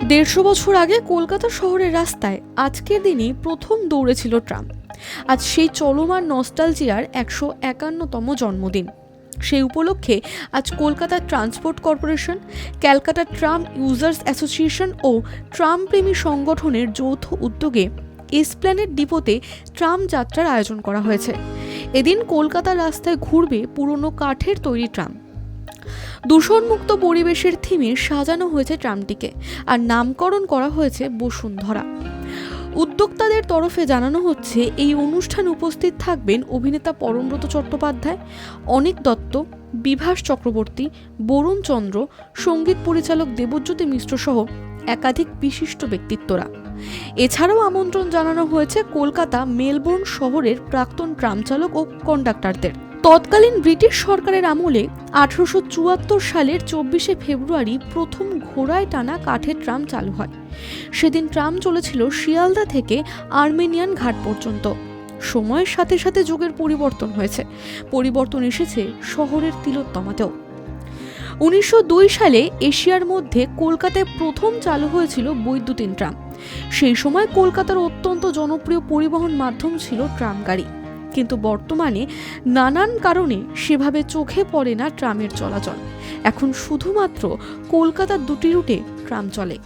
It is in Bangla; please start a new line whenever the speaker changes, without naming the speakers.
দেড়শো বছর আগে কলকাতা শহরের রাস্তায় আজকের দিনই প্রথম দৌড়েছিল ট্রাম আজ সেই চলমান নস্টালজিয়ার একশো একান্নতম জন্মদিন। সেই উপলক্ষে আজ Kolkata transport corporation, Calcutta tram users association ও ট্রাম প্রেমী সংগঠনের যৌথ উদ্যোগে এসপ্ল্যানেড ডিপোতে ট্রাম যাত্রার আয়োজন করা হয়েছে। এদিন কলকাতার রাস্তায় ঘুরবে পুরনো কাঠের তৈরি ট্রাম দূষণমুক্ত পরিবেশের থিমে সাজানো হয়েছে ট্রামটিকে আর নামকরণ করা হয়েছে বসুন্ধরা। উদ্যোক্তাদের তরফে জানানো হচ্ছে, এই অনুষ্ঠানে উপস্থিত থাকবেন অভিনেতা পরমব্রত চট্টোপাধ্যায়, অনিক দত্ত, বিভাস চক্রবর্তী, বরুণ চন্দ্র, সংগীত পরিচালক দেবজ্যোতি মিশ্র সহ একাধিক বিশিষ্ট ব্যক্তিত্বরা। এছাড়াও আমন্ত্রণ জানানো হয়েছে কলকাতা মেলবোর্ন শহরের প্রাক্তন ট্রাম চালক ও কন্ডাক্টরদের। তৎকালীন ব্রিটিশ সরকারের আমলে আঠারোশো চুয়াত্তর সালের চব্বিশে ফেব্রুয়ারি প্রথম ঘোড়ায় টানা কাঠের ট্রাম চালু হয়। সেদিন ট্রাম চলেছিল শিয়ালদা থেকে আর্মেনিয়ান ঘাট পর্যন্ত। সময়ের সাথে সাথে যুগের পরিবর্তন হয়েছে। পরিবর্তন এসেছে শহরের তিলোত্তমাতেও। উনিশশো দুই সালে এশিয়ার মধ্যে কলকাতায় প্রথম চালু হয়েছিল বৈদ্যুতিন ট্রাম। সেই সময় কলকাতার অত্যন্ত জনপ্রিয় পরিবহন মাধ্যম ছিল ট্রাম গাড়ি কিন্তু বর্তমানে নানান কারণে সেভাবে চোখে পড়ে না ট্রামের চলাচল। এখন শুধুমাত্র কলকাতার দুটি রুটে ট্রাম চলে।